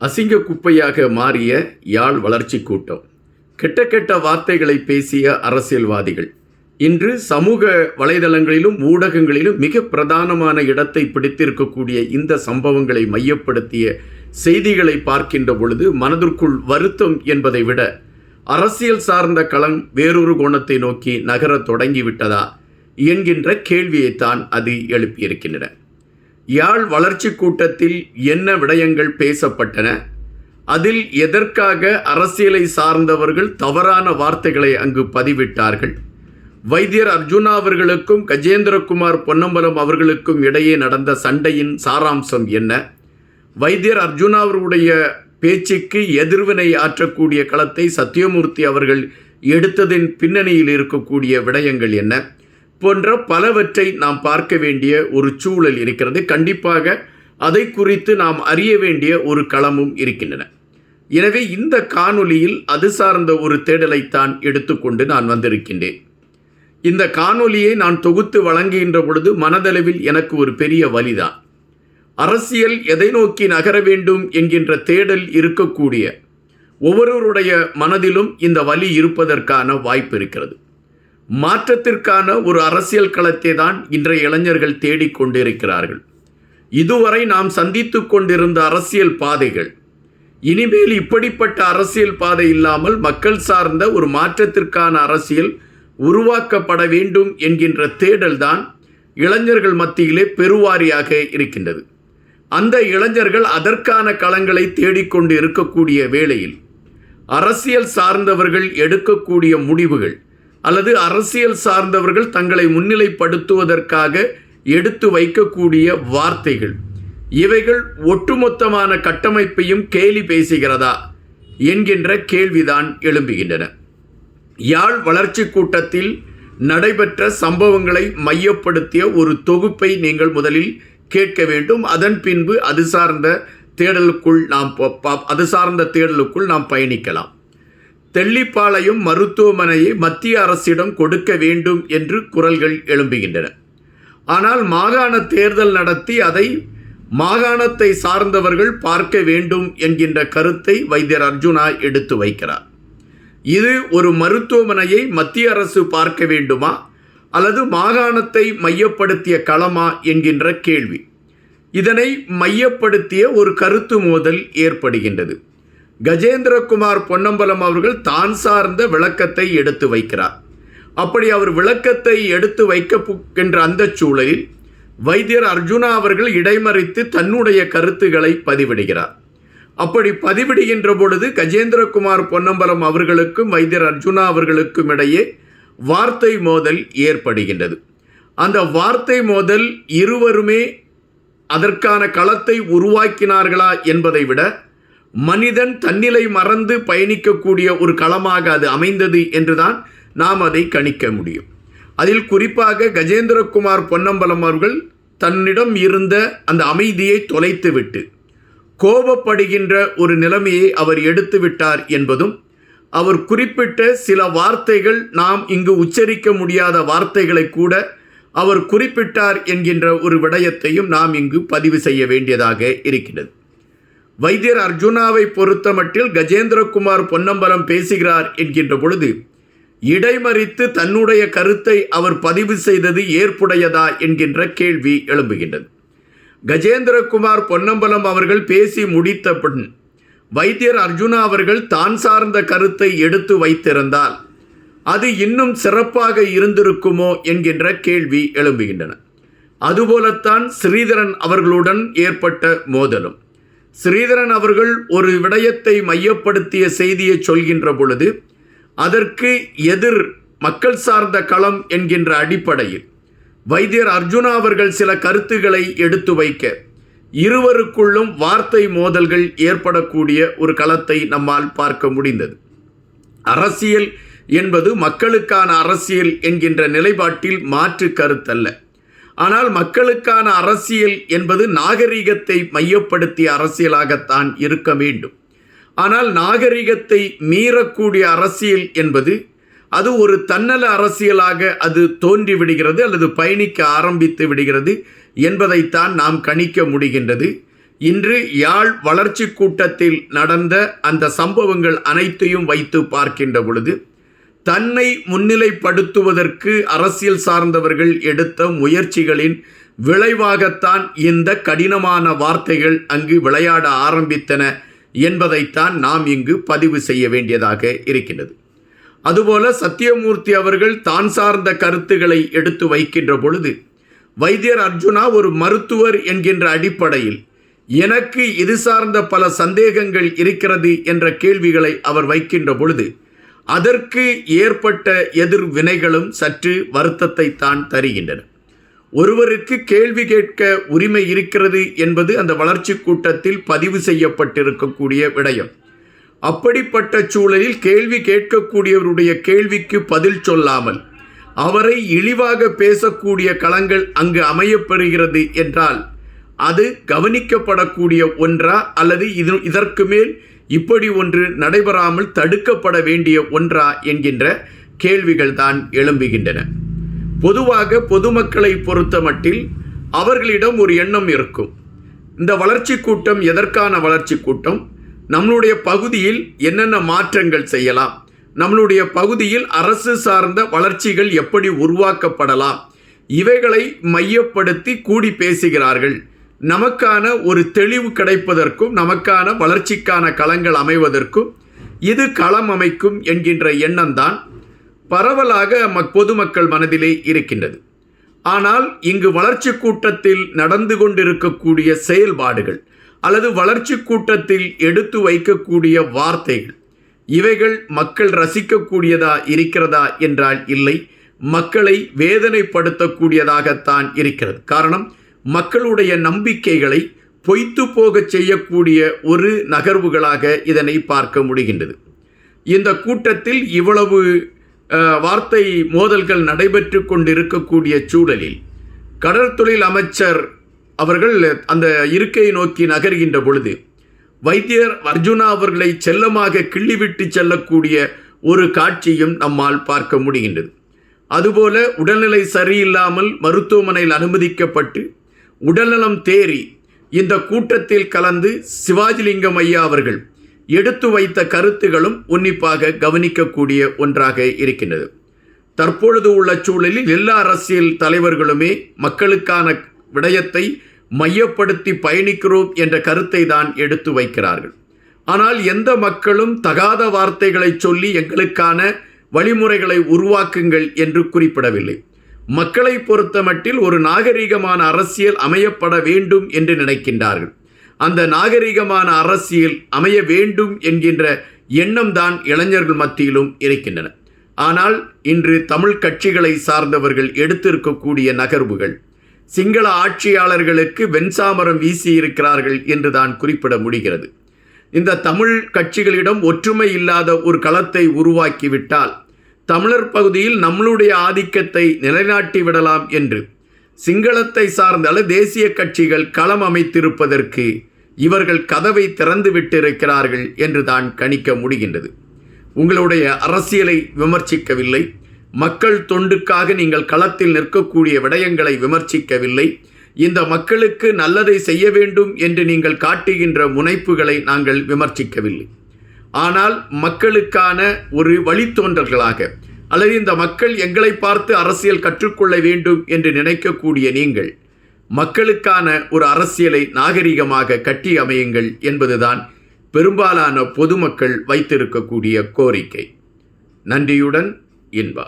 அசிங்க குப்பையாக மாறிய யாழ் வளர்ச்சி கூட்டம். கெட்ட கெட்ட வார்த்தைகளை பேசிய அரசியல்வாதிகள். இன்று சமூக வலைதளங்களிலும் ஊடகங்களிலும் மிக பிரதானமான இடத்தை பிடித்திருக்கக்கூடிய இந்த சம்பவங்களை மையப்படுத்திய செய்திகளை பார்க்கின்ற பொழுது மனதிற்குள் வருத்தம் என்பதை விட அரசியல் சார்ந்த களம் வேறொரு கோணத்தை நோக்கி நகரத் தொடங்கிவிட்டதா? என்கின்ற கேள்வியைத்தான் அது எழுப்பியிருக்கின்றன. யாழ் வளர்ச்சி கூட்டத்தில் என்ன விடயங்கள் பேசப்பட்டன? அதில் எதற்காக அரசியலை சார்ந்தவர்கள் தவறான வார்த்தைகளை அங்கு பதிவிட்டார்கள்? வைத்தியர் அர்ஜுனா அவர்களுக்கும் கஜேந்திரகுமார் பொன்னம்பலம் அவர்களுக்கும் இடையே நடந்த சண்டையின் சாராம்சம் என்ன? வைத்தியர் அர்ஜுனா அவர்களுடைய பேச்சுக்கு எதிர்வினை ஆற்றக்கூடிய களத்தை சத்யமூர்த்தி அவர்கள் எடுத்ததின் பின்னணியில் இருக்கக்கூடிய விடயங்கள் என்ன? போன்ற பலவற்றை நாம் பார்க்க வேண்டிய ஒரு சூழல் இருக்கிறது. கண்டிப்பாக அதை குறித்து நாம் அறிய வேண்டிய ஒரு களமும் இருக்கின்றன. எனவே இந்த காணொலியில் அது சார்ந்த ஒரு தேடலைத்தான் எடுத்துக்கொண்டு நான் வந்திருக்கின்றேன். இந்த காணொலியை நான் தொகுத்து வழங்குகின்ற பொழுது மனதளவில் எனக்கு ஒரு பெரிய வலிதான். அரசியல் எதை நோக்கி நகர வேண்டும் என்கின்ற தேடல் இருக்கக்கூடிய ஒவ்வொருவருடைய மனதிலும் இந்த வலி இருப்பதற்கான வாய்ப்பு இருக்கிறது. மாற்றத்திற்கான ஒரு அரசியல் களத்தை தான் இன்றைய இளைஞர்கள் தேடிக்கொண்டிருக்கிறார்கள் இதுவரை நாம் சந்தித்து கொண்டிருந்த அரசியல் பாதைகள் இனிமேல் இப்படிப்பட்ட அரசியல் பாதை இல்லாமல் மக்கள் சார்ந்த ஒரு மாற்றத்திற்கான அரசியல் உருவாக்கப்பட வேண்டும் என்கின்ற தேடல்தான் இளைஞர்கள் மத்தியிலே பெருவாரியாக இருக்கின்றது. அந்த இளைஞர்கள் அதற்கான களங்களை தேடிக்கொண்டு இருக்கக்கூடிய வேளையில் அரசியல் சார்ந்தவர்கள் எடுக்கக்கூடிய முடிவுகள் அல்லது அரசியல் சார்ந்தவர்கள் தங்களை முன்னிலைப்படுத்துவதற்காக எடுத்து வைக்கக்கூடிய வார்த்தைகள். இவைகள் ஒட்டுமொத்தமான கட்டமைப்பையும் கேலி பேசுகிறதா என்கின்ற கேள்விதான் எழும்புகின்றன. யாழ் வளர்ச்சி கூட்டத்தில் நடைபெற்ற சம்பவங்களை மையப்படுத்திய ஒரு தொகுப்பை நீங்கள் முதலில் கேட்க வேண்டும். அதன் பின்பு அது சார்ந்த தேடலுக்குள் நாம் அது சார்ந்த தேடலுக்குள் நாம் பயணிக்கலாம். தெல்லிப்பாளையம் மருத்துவமனையை மத்திய அரசிடம் கொடுக்க வேண்டும் என்று குரல்கள் எழும்புகின்றன. ஆனால் மாகாண தேர்தல் நடத்தி அதை மாகாணத்தை சார்ந்தவர்கள் பார்க்க வேண்டும் என்கின்ற கருத்தை வைத்தியர் அர்ஜுனா எடுத்து வைக்கிறார். இது ஒரு மருத்துவமனையை மத்திய அரசு பார்க்க வேண்டுமா? அல்லது மாகாணத்தை மையப்படுத்திய களமா? என்கின்ற கேள்வி. இதனை மையப்படுத்திய ஒரு கருத்து மோதல் ஏற்படுகின்றது. கஜேந்திரகுமார் பொன்னம்பலம் அவர்கள் தான் சார்ந்த விளக்கத்தை எடுத்து வைக்கிறார். அப்படி அவர் விளக்கத்தை எடுத்து வைக்கின்ற அந்த சூழலில் வைத்தியர் அர்ஜுனா அவர்கள் இடைமறித்து தன்னுடைய கருத்துக்களை பதிவிடுகிறார். அப்படி பதிவிடுகின்ற பொழுது கஜேந்திரகுமார் பொன்னம்பலம் அவர்களுக்கும் வைத்தியர் அர்ஜுனா அவர்களுக்கும் இடையே வார்த்தை மோதல் ஏற்படுகின்றது. அந்த வார்த்தை மோதல் இருவருமே அதற்கான களத்தை உருவாக்கினார்களா என்பதை விட மனிதன் தன்னிலை மறந்து பயணிக்கக்கூடிய ஒரு களமாக அது அமைந்தது என்றுதான் நாம் அதை கணிக்க முடியும். அதில் குறிப்பாக கஜேந்திரகுமார் பொன்னம்பலம் அவர்கள் தன்னிடம் இருந்த அந்த அமைதியை தொலைத்துவிட்டு கோபப்படுகின்ற ஒரு நிலைமையை அவர் எடுத்து விட்டார் என்பதும் அவர் குறிப்பிட்ட சில வார்த்தைகள் நாம் இங்கு உச்சரிக்க முடியாத வார்த்தைகளை கூட அவர் குறிப்பிட்டார் என்கின்ற ஒரு விடயத்தையும் நாம் இங்கு பதிவு செய்ய வேண்டியதாக இருக்கிறது வைத்தியர் அர்ஜுனாவை பொறுத்தமட்டில் கஜேந்திரகுமார் பொன்னம்பலம் பேசுகிறார் என்கின்ற பொழுது இடைமறித்து தன்னுடைய கருத்தை அவர் பதிவு செய்தது ஏற்புடையதா என்கின்ற கேள்வி எழும்புகின்றது. கஜேந்திரகுமார் பொன்னம்பலம் அவர்கள் பேசி முடித்த பின் வைத்தியர் அர்ஜுனா அவர்கள் தான் சார்ந்த கருத்தை எடுத்து வைத்திருந்தால் அது இன்னும் சிறப்பாக இருந்திருக்குமோ என்கின்ற கேள்வி எழும்புகின்றன. அதுபோலத்தான் ஸ்ரீதரன் அவர்களுடன் ஏற்பட்ட மோதலும். ஸ்ரீதரன் அவர்கள் ஒரு விடயத்தை மையப்படுத்திய செய்தியை சொல்கின்ற பொழுது அதற்கு எதிர் மக்கள் சார்ந்த களம் என்கின்ற அடிப்படையில் வைத்தியர் அர்ஜுனா அவர்கள் சில கருத்துக்களை எடுத்து வைக்க இருவருக்குள்ளும் வார்த்தை மோதல்கள் ஏற்படக்கூடிய ஒரு களத்தை நம்மால் பார்க்க முடிந்தது. அரசியல் என்பது மக்களுக்கான அரசியல் என்கின்ற நிலைப்பாட்டில் மாற்று கருத்தல்ல. ஆனால் மக்களுக்கான அரசியல் என்பது நாகரிகத்தை மையப்படுத்திய அரசியலாகத்தான் இருக்க வேண்டும். ஆனால் நாகரிகத்தை மீறக்கூடிய அரசியல் என்பது அது ஒரு தன்னல அரசியலாக அது தோன்றி விடுகிறது அல்லது பயணிக்க ஆரம்பித்து விடுகிறது என்பதைத்தான் நாம் கணிக்க முடிகின்றது. இன்று யாழ் வளர்ச்சி கூட்டத்தில் நடந்த அந்த சம்பவங்கள் அனைத்தையும் வைத்து பார்க்கின்ற பொழுது தன்னை முன்னிலைப்படுத்துவதற்கு அரசியல் சார்ந்தவர்கள் எடுத்த முயற்சிகளின் விளைவாகத்தான் இந்த கடினமான வார்த்தைகள் அங்கு விளையாட ஆரம்பித்தன என்பதைத்தான் நாம் இங்கு பதிவு செய்ய வேண்டியதாக இருக்கின்றது. அதுபோல சத்தியமூர்த்தி அவர்கள் தான் சார்ந்த கருத்துக்களை எடுத்து வைக்கின்ற பொழுது வைத்தியர் அர்ஜுனா ஒரு மருத்துவர் என்கின்ற அடிப்படையில் எனக்கு இது சார்ந்த பல சந்தேகங்கள் இருக்கிறது என்ற கேள்விகளை அவர் வைக்கின்ற பொழுது அதற்கு ஏற்பட்ட எதிர்வினைகளும் சற்று வருத்தத்தை தான் தருகின்றன. ஒருவருக்கு கேள்வி கேட்க உரிமை இருக்கிறது என்பது அந்த வளர்ச்சி கூட்டத்தில் பதிவு செய்யப்பட்டிருக்கக்கூடிய விடயம். அப்படிப்பட்ட சூழலில் கேள்வி கேட்கக்கூடியவருடைய கேள்விக்கு பதில் சொல்லாமல் அவரை இழிவாக பேசக்கூடிய களங்கள் அங்கு அமையப்பெறுகிறது என்றால் அது கவனிக்கப்படக்கூடிய ஒன்றா அல்லது இது இதற்கு மேல் இப்படி ஒன்று நடைபெறாமல் தடுக்கப்பட வேண்டிய ஒன்றா என்கின்ற கேள்விகள் தான் எழும்புகின்றன. பொதுவாக பொதுமக்களை பொறுத்த மட்டில் அவர்களிடம் ஒரு எண்ணம் இருக்கும். இந்த வளர்ச்சி கூட்டம் எதற்கான வளர்ச்சி கூட்டம்? நம்மளுடைய பகுதியில் என்னென்ன மாற்றங்கள் செய்யலாம்? நம்மளுடைய பகுதியில் அரசு சார்ந்த வளர்ச்சிகள் எப்படி உருவாக்கப்படலாம்? இவைகளை மையப்படுத்தி கூடி பேசுகிறார்கள். நமக்கான ஒரு தெளிவு கிடைப்பதற்கும் நமக்கான வளர்ச்சிக்கான களங்கள் அமைவதற்கும் இது களம் அமைக்கும் என்கின்ற எண்ணம்தான் பரவலாக பொதுமக்கள் மனதிலே இருக்கின்றது. ஆனால் இங்கு வளர்ச்சி கூட்டத்தில் நடந்து கொண்டிருக்கக்கூடிய செயல்பாடுகள் அல்லது வளர்ச்சி கூட்டத்தில் எடுத்து வைக்கக்கூடிய வார்த்தைகள் இவைகள் மக்கள் ரசிக்கக்கூடியதா இருக்கிறதா என்றால் இல்லை மக்களை வேதனைப்படுத்தக்கூடியதாகத்தான் இருக்கிறது. காரணம் மக்களுடைய நம்பிக்கைகளை பொய்த்து போகச் செய்யக்கூடிய ஒரு நகர்வுகளாக இதனை பார்க்க முடிகின்றது. இந்த கூட்டத்தில் இவ்வளவு வார்த்தை மோதல்கள் நடைபெற்று கொண்டிருக்கக்கூடிய சூழலில் கடற்தொழில் அமைச்சர் அவர்கள் அந்த இருக்கையை நோக்கி நகர்கின்ற பொழுது வைத்தியர் அர்ஜுனா அவர்களை செல்லமாக கிள்ளிவிட்டு செல்லக்கூடிய ஒரு காட்சியும் நம்மால் பார்க்க முடிகின்றது. அதுபோல உடல்நிலை சரியில்லாமல் மருத்துவமனையில் அனுமதிக்கப்பட்டு உடல்நலம் தேறி இந்த கூட்டத்தில் கலந்து சிவாஜிலிங்கம் ஐயா அவர்கள் எடுத்து வைத்த கருத்துகளும் உன்னிப்பாக கவனிக்கக்கூடிய ஒன்றாக இருக்கின்றது. தற்பொழுது உள்ள சூழலில் எல்லா அரசியல் தலைவர்களுமே மக்களுக்கான விடயத்தை மையப்படுத்தி பயணிக்கிறோம் என்ற கருத்தை தான் எடுத்து வைக்கிறார்கள். ஆனால் எந்த மக்களும் தகாத வார்த்தைகளை சொல்லி எங்களுக்கான வழிமுறைகளை உருவாக்குங்கள் என்று குறிப்பிடவில்லை. மக்களை பொறுத்தமட்டில் ஒரு நாகரிகமான அரசியல் அமையப்பட வேண்டும் என்று நினைக்கின்றார்கள். அந்த நாகரிகமான அரசியல் அமைய வேண்டும் என்கின்ற எண்ணம் தான் இளைஞர்கள் மத்தியிலும் இருக்கின்றன. ஆனால் இன்று தமிழ் கட்சிகளை சார்ந்தவர்கள் எடுத்திருக்கக்கூடிய நகர்வுகள் சிங்கள ஆட்சியாளர்களுக்கு வெண்சாமரம் வீசியிருக்கிறார்கள் என்று தான் குறிப்பிட முடிகிறது. இந்த தமிழ் கட்சிகளிடம் ஒற்றுமை இல்லாத ஒரு களத்தை உருவாக்கிவிட்டால் தமிழர் பகுதியில் நம்மளுடைய ஆதிக்கத்தை நிலைநாட்டி விடலாம் என்று சிங்களத்தை சார்ந்த தேசிய கட்சிகள் களம் அமைத்திருப்பதற்கு இவர்கள் கதவை திறந்து விட்டிருக்கிறார்கள் என்று தான் கணிக்க முடிகின்றது. உங்களுடைய அரசியலை விமர்சிக்கவில்லை. மக்கள் தொண்டுக்காக நீங்கள் களத்தில் நிற்கக்கூடிய விடயங்களை விமர்சிக்கவில்லை. இந்த மக்களுக்கு நல்லதை செய்ய வேண்டும் என்று நீங்கள் காட்டுகின்ற முனைப்புகளை நாங்கள் விமர்சிக்கவில்லை. ஆனால் மக்களுக்கான ஒரு வழித்தோன்றல்களாக அல்லது இந்த மக்கள் எங்களை பார்த்து அரசியல் கற்றுக்கொள்ள வேண்டும் என்று நினைக்கக்கூடிய நீங்கள் மக்களுக்கான ஒரு அரசியலை நாகரிகமாக கட்டி அமையுங்கள் என்பதுதான் பெரும்பாலான பொதுமக்கள் வைத்திருக்கக்கூடிய கோரிக்கை. நன்றியுடன் இன்பா.